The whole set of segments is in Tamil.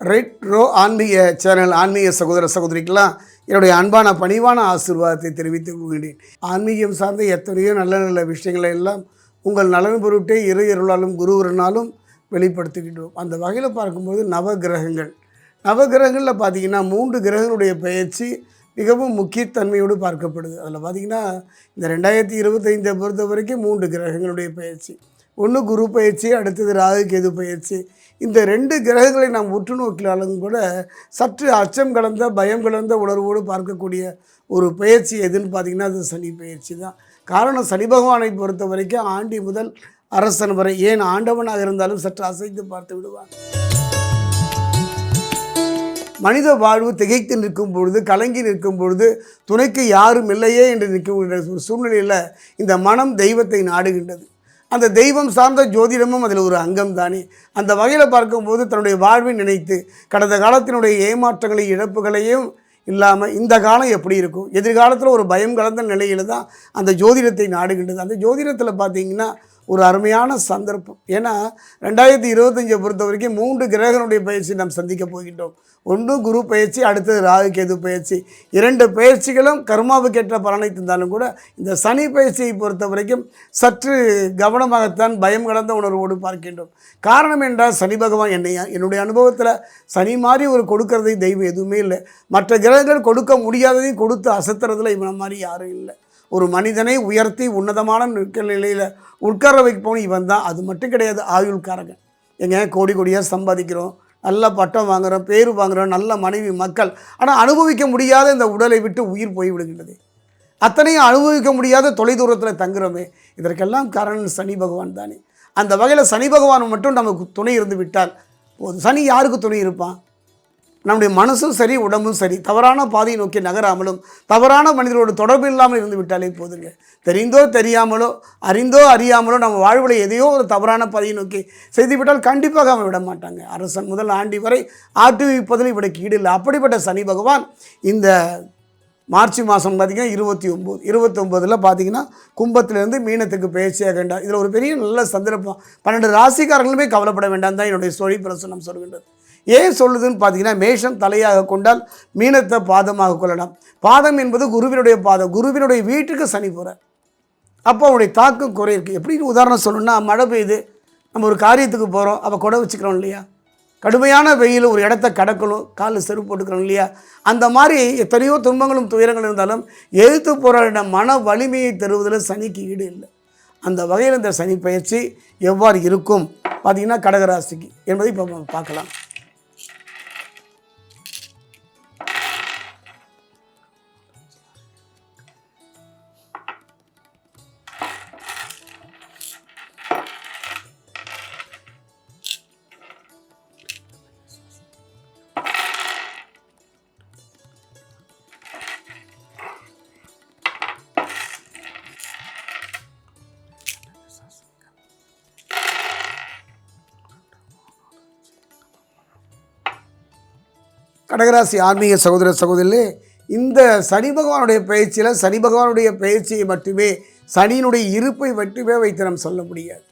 ரைட் ரோ ஆன்மீக சேனல் ஆன்மீக சகோதர சகோதரிக்கெல்லாம் என்னுடைய அன்பான பணிவான ஆசீர்வாதத்தை தெரிவித்துக் கொள்கிறேன். ஆன்மீகம் சார்ந்த எத்தனையோ நல்ல நல்ல விஷயங்களை எல்லாம் உங்கள் நலன் பொருட்டே இரு இருளாலும் குருவரனாலும் வெளிப்படுத்துகின்றோம். அந்த வகையில் பார்க்கும்போது நவ கிரகங்கள். நவ கிரகங்களில் பார்த்தீங்கன்னா மூன்று கிரகங்களுடைய பயிற்சி மிகவும் முக்கியத்தன்மையோடு பார்க்கப்படுது. அதில் பார்த்தீங்கன்னா இந்த ரெண்டாயிரத்தி இருபத்தைந்தை பொறுத்த வரைக்கும் மூன்று கிரகங்களுடைய பயிற்சி ஒன்று குரு பயிற்சி அடுத்தது ராகு கேது பயிற்சி. இந்த ரெண்டு கிரகங்களை நாம் உற்று நோக்கினாலும் கூட சற்று அச்சம் கலந்த பயம் கலந்த உணர்வோடு பார்க்கக்கூடிய ஒரு பயிற்சி எதுன்னு பார்த்தீங்கன்னா அது சனி பயிற்சி தான். காரணம் சனி பகவானை பொறுத்த வரைக்கும் ஆண்டி முதல் அரசன் வரை ஏன் ஆண்டவனாக இருந்தாலும் சற்று அசைத்து பார்த்து விடுவான். மனித வாழ்வு திகைத்து நிற்கும் பொழுது கலங்கி நிற்கும் பொழுது துணைக்கு யாரும் இல்லையே என்று நிற்கும் ஒரு சூழ்நிலையில் இந்த மனம் தெய்வத்தை நாடுகின்றது. அந்த தெய்வம் சார்ந்த ஜோதிடமும் அதில் ஒரு அங்கம் தானே அந்த வகையில் பார்க்கும்போது தன்னுடைய வாழ்வை நினைத்து கடந்த காலத்தினுடைய ஏமாற்றங்களை இழப்புகளையும் இல்லாமல் இந்த காலம் எப்படி இருக்கும்? எதிர்காலத்தில் ஒரு பயம் கலந்த நிலையில் தான் அந்த ஜோதிடத்தை நாடுகின்றது. அந்த ஜோதிடத்தில் பார்த்தீங்கன்னா ஒரு அருமையான சந்தர்ப்பம். ஏன்னா ரெண்டாயிரத்தி இருபத்தஞ்சை பொறுத்த வரைக்கும் மூன்று கிரகனுடைய பயிற்சி நாம் சந்திக்க போகின்றோம். ஒன்று குரு பயிற்சி அடுத்தது ராகு கேது பயிற்சி. இரண்டு பயிற்சிகளும் கர்மாவுக்கேற்ற பலனை தந்தாலும் கூட இந்த சனி பயிற்சியை பொறுத்த வரைக்கும் சற்று கவனமாகத்தான் பயம் கலந்த உணர்வோடு பார்க்கின்றோம். காரணம் என்றால் சனி பகவான் என்னையா என்னுடைய அனுபவத்தில் சனி மாதிரி ஒரு கொடுக்கறதை தெய்வம் எதுவுமே இல்லை. மற்ற கிரகங்கள் கொடுக்க முடியாததையும் கொடுத்து அசத்துறதுல இவனை மாதிரி யாரும் இல்லை. ஒரு மனிதனை உயர்த்தி உன்னதமான நிலையில் உட்கார வைப்பவன் இவன் தான். அது மட்டும் கிடையாது ஆயுள்காரகன். எங்க கோடி கோடியாக சம்பாதிக்கிறோம் நல்ல பட்டம் வாங்குறோம் பேர் வாங்குறோம் நல்ல மனைவி மக்கள். ஆனால் அனுபவிக்க முடியாத இந்த உடலை விட்டு உயிர் போய்விடுகின்றது அத்தனையும் அனுபவிக்க முடியாத தொலைதூரத்தில் தங்குறோமே. இதற்கெல்லாம் காரணம் சனி பகவான் தானே. அந்த வகையில் சனி பகவான் மட்டும் நமக்கு துணை இருந்து விட்டால் போதும். சனி யாருக்கு துணை இருப்பான்? நம்முடைய மனசும் சரி உடம்பும் சரி. தவறான பாதையை நோக்கி நகராமலும் தவறான மனிதரோடு தொடர்பு இல்லாமல் இருந்து விட்டாலே போதுங்க. தெரிந்தோ தெரியாமலோ அறிந்தோ அறியாமலோ நம்ம வாழ்வில் எதையோ ஒரு தவறான பாதையை நோக்கி செய்துவிட்டால் கண்டிப்பாக அவன் விட மாட்டாங்க. அரசன் முதல் ஆண்டி வரை ஆட்டுவிப்பதில் இவனுக்கு ஈடு இல்லை. அப்படிப்பட்ட சனி பகவான் இந்த மார்ச் மாதம் பார்த்திங்கன்னா இருபத்தி ஒம்பது இருபத்தொம்போதில் பார்த்தீங்கன்னா கும்பத்திலேருந்து மீனத்துக்கு பயிற்சியாக வேண்டாம் இதில் ஒரு பெரிய நல்ல சந்தர்ப்பம். பன்னெண்டு ராசிக்காரங்களுமே கவலைப்பட வேண்டாம் தான் என்னுடைய சொழி பிரசனம் சொல்கின்றது. ஏன் சொல்லுதுன்னு பார்த்தீங்கன்னா மேஷம் தலையாக கொண்டால் மீனத்தை பாதமாக கொள்ளலாம். பாதம் என்பது குருவினுடைய பாதம். குருவினுடைய வீட்டுக்கு சனி போகிற அப்போ அவனுடைய தாக்கம் குறை இருக்குது எப்படின்னு உதாரணம் சொல்லணும்னா மழை பெய்யுது. நம்ம ஒரு காரியத்துக்கு போகிறோம் அப்போ கொடை வச்சுக்கிறோம் இல்லையா? கடுமையான வெயில் ஒரு இடத்த கடக்கணும். காலில் செருப்பு போட்டுக்கிறோம் இல்லையா? அந்த மாதிரி எத்தனையோ துன்பங்களும் துயரங்களும் இருந்தாலும் எழுத்து போராடின மன வலிமையை தருவதில் சனிக்கு ஈடு இல்லை. அந்த வகையில் இந்த சனி பயிற்சி எவ்வாறு இருக்கும்? பார்த்திங்கன்னா கடகராசிக்கு என்பதை இப்போ பார்க்கலாம். கடகராசி ஆன்மீக சகோதர சகோதரிலே இந்த சனி பகவானுடைய பயிற்சியில் சனி பகவானுடைய பயிற்சியை மட்டுமே சனியினுடைய இருப்பை மட்டுமே வைத்து நாம் சொல்ல முடியாது.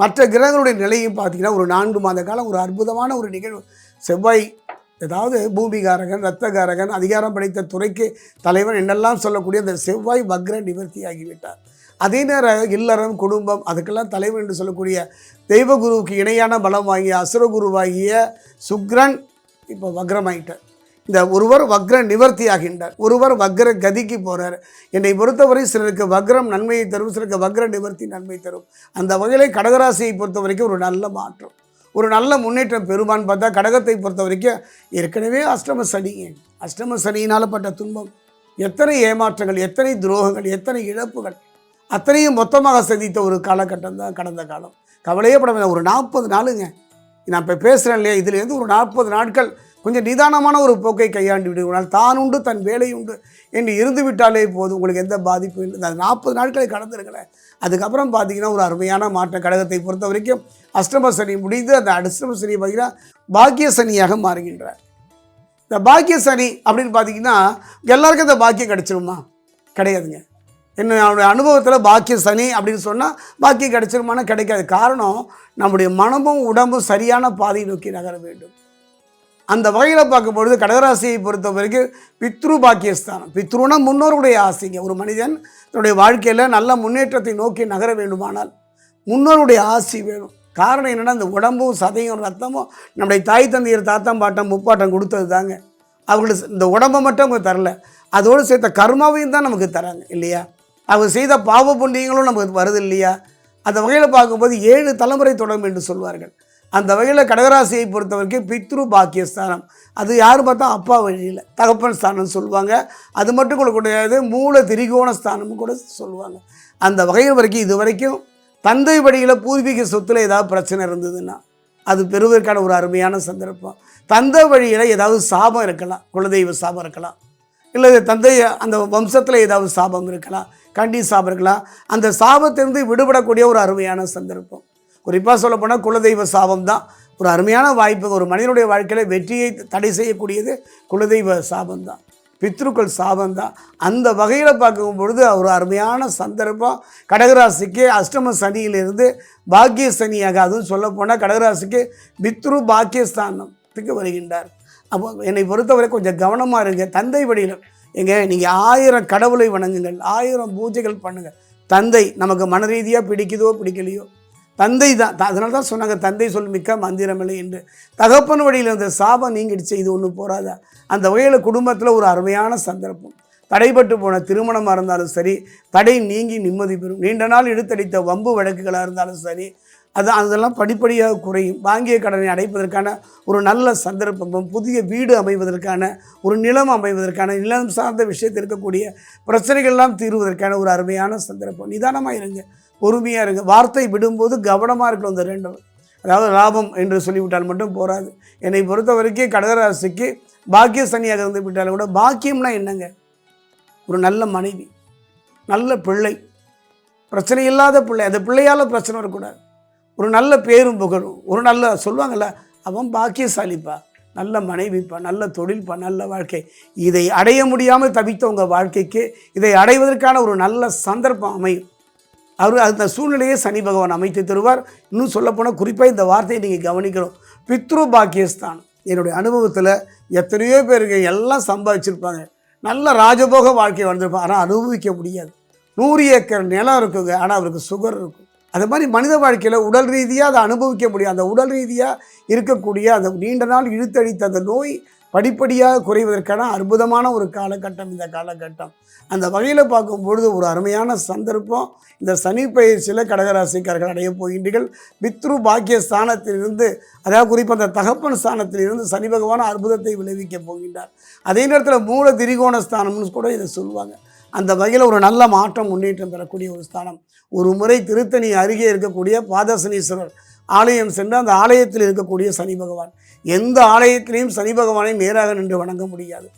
மற்ற கிரகங்களுடைய நிலையும் பார்த்தீங்கன்னா ஒரு நான்கு மாத காலம் ஒரு அற்புதமான ஒரு நிகழ்வு. செவ்வாய் ஏதாவது பூமிகாரகன் ரத்தகாரகன் அதிகாரம் படைத்த துறைக்கு தலைவன் என்னெல்லாம் சொல்லக்கூடிய அந்த செவ்வாய் வக்ர நிவர்த்தி ஆகிவிட்டார். அதே நேரம் இல்லறம் குடும்பம் அதுக்கெல்லாம் தலைவன் என்று சொல்லக்கூடிய தெய்வகுருவுக்கு இணையான பலம் வாங்கிய அசுரகுருவாகிய சுக்ரன் இப்போ வக்ரமாயிட்டார். இந்த ஒருவர் வக்ர நிவர்த்தி ஆகின்றார் ஒருவர் வக்ர கதிக்கு போகிறார் என்னை பொறுத்தவரை சிலருக்கு வக்ரம் நன்மையை தரும் சிலருக்கு வக்ர நிவர்த்தி நன்மை தரும். அந்த வகையிலே கடகராசியை பொறுத்த வரைக்கும் ஒரு நல்ல மாற்றம். ஒரு நல்ல முன்னேற்றம் பெறுமான்னு பார்த்தா கடகத்தை பொறுத்த வரைக்கும் ஏற்கனவே அஷ்டம சனி. அஷ்டம சனியினால் பட்ட துன்பம். எத்தனை ஏமாற்றங்கள் எத்தனை துரோகங்கள் எத்தனை இழப்புகள். அத்தனையும் மொத்தமாக சந்தித்த ஒரு காலகட்டம் தான் கடந்த காலம். கவலையே பட ஒரு நாற்பது நாளுங்க. நான் இப்போ பேசுகிறேன் இல்லையா? இதுலேருந்து ஒரு நாற்பது நாட்கள் கொஞ்சம் நிதானமான ஒரு போக்கை கையாண்டு விடுவதால் தான் உண்டு தன் வேலை உண்டு என்று இருந்து விட்டாலே போதும். உங்களுக்கு எந்த பாதிப்பும் இல்லை. அது நாற்பது நாட்களை கடந்துருங்களேன் அதுக்கப்புறம் பார்த்தீங்கன்னா ஒரு அருமையான மாற்ற கடகத்தை பொறுத்த வரைக்கும் அஷ்டம சனி முடிந்து அந்த அஷ்டம சனி பார்த்தீங்கன்னா பாக்கிய சனியாக மாறுகின்றார். இந்த பாக்கிய சனி அப்படின்னு பார்த்தீங்கன்னா எல்லாருக்கும் இந்த பாக்கியம் கிடைச்சிருமா? கிடையாதுங்க. என்னுடைய அனுபவத்தில் பாக்கிய சனி அப்படின்னு சொன்னால் பாக்கியம் கிடைச்சிருமானா கிடைக்காது. காரணம் நம்முடைய மனமும் உடம்பும் சரியான பாதையை நோக்கி நகர வேண்டும். அந்த வகையில் பார்க்கும்பொழுது கடகராசியை பொறுத்த வரைக்கும் பித்ரு பாக்கியஸ்தானம். பித்ருனா முன்னோருடைய ஆசைங்க. ஒரு மனிதன் தன்னுடைய வாழ்க்கையில் நல்ல முன்னேற்றத்தை நோக்கி நகர வேண்டுமானால் முன்னோருடைய ஆசி வேணும். காரணம் என்னென்னா இந்த உடம்பும் சதையும் ரத்தமும் நம்முடைய தாய் தந்தையர் தாத்தம் பாட்டம் முப்பாட்டம் கொடுத்தது தாங்க. அவங்களுக்கு இந்த உடம்பை மட்டும் அவங்க தரல. அதோடு சேர்த்த கர்மாவையும் தான் நமக்கு தராங்க இல்லையா? அவங்க செய்த பாவ புண்ணியங்களும் நமக்கு வருது இல்லையா? அந்த வகையில் பார்க்கும்போது ஏழு தலைமுறை தொடரும் என்று சொல்வார்கள். அந்த வகையில் கடகராசியை பொறுத்த வரைக்கும் பித்ரு பாக்கியஸ்தானம். அது யார் பார்த்தா அப்பா வழியில் தகப்பன் ஸ்தானம் சொல்லுவாங்க. அது மட்டும் கூட கிடையாது மூல திரிகோண ஸ்தானம் கூட சொல்லுவாங்க. அந்த வகையில் வரைக்கும் இது வரைக்கும் தந்தை வழியில் பூர்வீக சொத்தில் ஏதாவது பிரச்சனை இருந்ததுன்னா அது பெறுவதற்கான ஒரு அருமையான சந்தர்ப்பம். தந்தை வழியில் ஏதாவது சாபம் இருக்கலாம் குலதெய்வ சாபம் இருக்கலாம். இல்லை தந்தை அந்த வம்சத்தில் ஏதாவது சாபம் இருக்கலாம் கண்டி சாபம் இருக்கலாம். அந்த சாபத்திலிருந்து விடுபடக்கூடிய ஒரு அருமையான சந்தர்ப்பம். குறிப்பாக சொல்லப்போனால் குலதெய்வ சாபம் தான் ஒரு அருமையான வாய்ப்பு. ஒரு மனிதனுடைய வாழ்க்கையில் வெற்றியை தடை செய்யக்கூடியது குலதெய்வ சாபம் தான் பித்ருக்கள் சாபம் தான் அந்த வகையில் பார்க்கும் பொழுது ஒரு அருமையான சந்தர்ப்பம். கடகராசிக்கு அஷ்டம சனியிலிருந்து பாக்கிய சனியாக அதுவும் சொல்லப்போனால் கடகராசிக்கு பித்ரு பாக்கியஸ்தானத்துக்கு வருகின்றார். அப்போ என்னை பொறுத்தவரை கொஞ்சம் கவனமாக இருங்க. தந்தை வழியில் எங்க நீங்கள் ஆயிரம் கடவுளை வணங்குங்கள். ஆயிரம் பூஜைகள் பண்ணுங்கள். தந்தை நமக்கு மன ரீதியாக பிடிக்குதோ பிடிக்கலையோ? தந்தை தான் அதனால தான் சொன்னாங்க தந்தை சொல் மிக்க மந்திரமில்லை என்று. தகப்பன் வழியில் இருந்த சாபம் நீங்கிடுச்சு இது ஒன்று போகாதா அந்த வகையில் குடும்பத்தில் ஒரு அருமையான சந்தர்ப்பம். தடைப்பட்டு போன திருமணமாக இருந்தாலும் சரி தடை நீங்கி நிம்மதி பெறும். நீண்ட நாள் இழுத்தடித்த வம்பு வழக்குகளாக இருந்தாலும் சரி அது அதெல்லாம் படிப்படியாக குறையும். வாங்கிய கடனை அடைப்பதற்கான ஒரு நல்ல சந்தர்ப்பமும் புதிய வீடு அமைவதற்கான ஒரு நிலம் அமைவதற்கான நிலம் சார்ந்த விஷயத்தில் இருக்கக்கூடிய பிரச்சனைகள்லாம் தீர்வதற்கான ஒரு அருமையான சந்தர்ப்பம். நிதானமாக இருங்க. பொறுமையாக இருங்க. வார்த்தை விடும்போது கவனமாக இருக்கணும் இந்த ரெண்டும் அதாவது லாபம் என்று சொல்லிவிட்டால் மட்டும் போகாது என்னை பொறுத்த வரைக்கும் கடகராசிக்கு பாக்கிய சனியாக இருந்து விட்டாலும் கூட பாக்கியம்னா என்னங்க? ஒரு நல்ல மனைவி நல்ல பிள்ளை பிரச்சனை இல்லாத பிள்ளை. அந்த பிள்ளையால் பிரச்சனை வரக்கூடாது. ஒரு நல்ல பேரும் புகழும். ஒரு நல்ல சொல்லுவாங்கள்ல அவன் பாக்கியசாலிப்பா நல்ல மனைவிப்பா நல்ல தொழில்ப்பா நல்ல வாழ்க்கை. இதை அடைய முடியாமல் தவித்த உங்கள் வாழ்க்கைக்கு இதை அடைவதற்கான ஒரு நல்ல சந்தர்ப்பம் அமையும். அவர் அந்த சூழ்நிலையை சனி பகவான் அமைத்து தருவார். இன்னும் சொல்லப்போனால் குறிப்பாக இந்த வார்த்தையை நீங்கள் கவனிக்கணும். பித்ரு பாக்கியஸ்தான் என்னுடைய அனுபவத்தில் எத்தனையோ பேருக்கு எல்லாம் சம்பாதிச்சிருப்பாங்க. நல்ல ராஜபோக வாழ்க்கை வந்திருப்பாங்க ஆனால் அனுபவிக்க முடியாது. நூறு ஏக்கர் நிலம் இருக்குங்க ஆனால் அவருக்கு சுகர் இருக்கும். அது மாதிரி மனித வாழ்க்கையில் உடல் ரீதியாக அதை அனுபவிக்க முடியும். அந்த உடல் ரீதியாக இருக்கக்கூடிய அந்த நீண்ட நாள் இழுத்தடித்த அந்த நோய் படிப்படியாக குறைவதற்கான அற்புதமான ஒரு காலகட்டம் இந்த காலகட்டம். அந்த வகையில் பார்க்கும்பொழுது ஒரு அருமையான சந்தர்ப்பம். இந்த சனி பயிற்சியில் கடகராசிக்காரர்கள் அடைய போகின்றீர்கள். பித்ரு பாக்கிய ஸ்தானத்திலிருந்து அதாவது குறிப்பாக அந்த தகப்பன் ஸ்தானத்திலிருந்து சனி பகவான் அற்புதத்தை விளைவிக்க போகின்றார். அதே நேரத்தில் மூல திரிகோண ஸ்தானம்னு கூட இதை சொல்லுவாங்க. அந்த வகையில் ஒரு நல்ல மாற்றம் முன்னேற்றம் பெறக்கூடிய ஒரு ஸ்தானம். ஒரு முறை திருத்தணி அருகே இருக்கக்கூடிய பாதசனீஸ்வரர் ஆலயம் சென்று அந்த ஆலயத்தில் இருக்கக்கூடிய சனி பகவான். எந்த ஆலயத்திலையும் சனி பகவானை நேராக நின்று வணங்க முடியாது.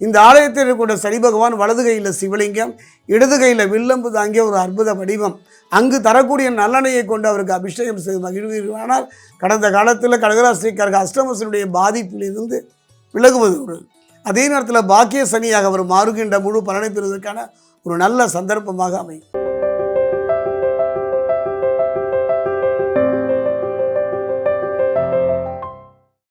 இந்த ஆலயத்தில் இருக்கக்கூடிய சனி பகவான் வலது கையில் சிவலிங்கம் இடது கையில் வில்லம்பு தாங்கிய ஒரு அற்புத வடிவம். அங்கு தரக்கூடிய நல்லணையை கொண்டு அவருக்கு அபிஷேகம் செய்து மகிழ்வீர்களானால் கடந்த காலத்தில் கடகராசிக்காரர்கள் அஷ்டமசனுடைய பாதிப்பிலிருந்து விலகுவது ஒரு அதே நேரத்தில் பாக்கிய சனியாக அவர் மாறுகின்ற முழு பலனை பெறுவதற்கான ஒரு நல்ல சந்தர்ப்பமாக அமையும்.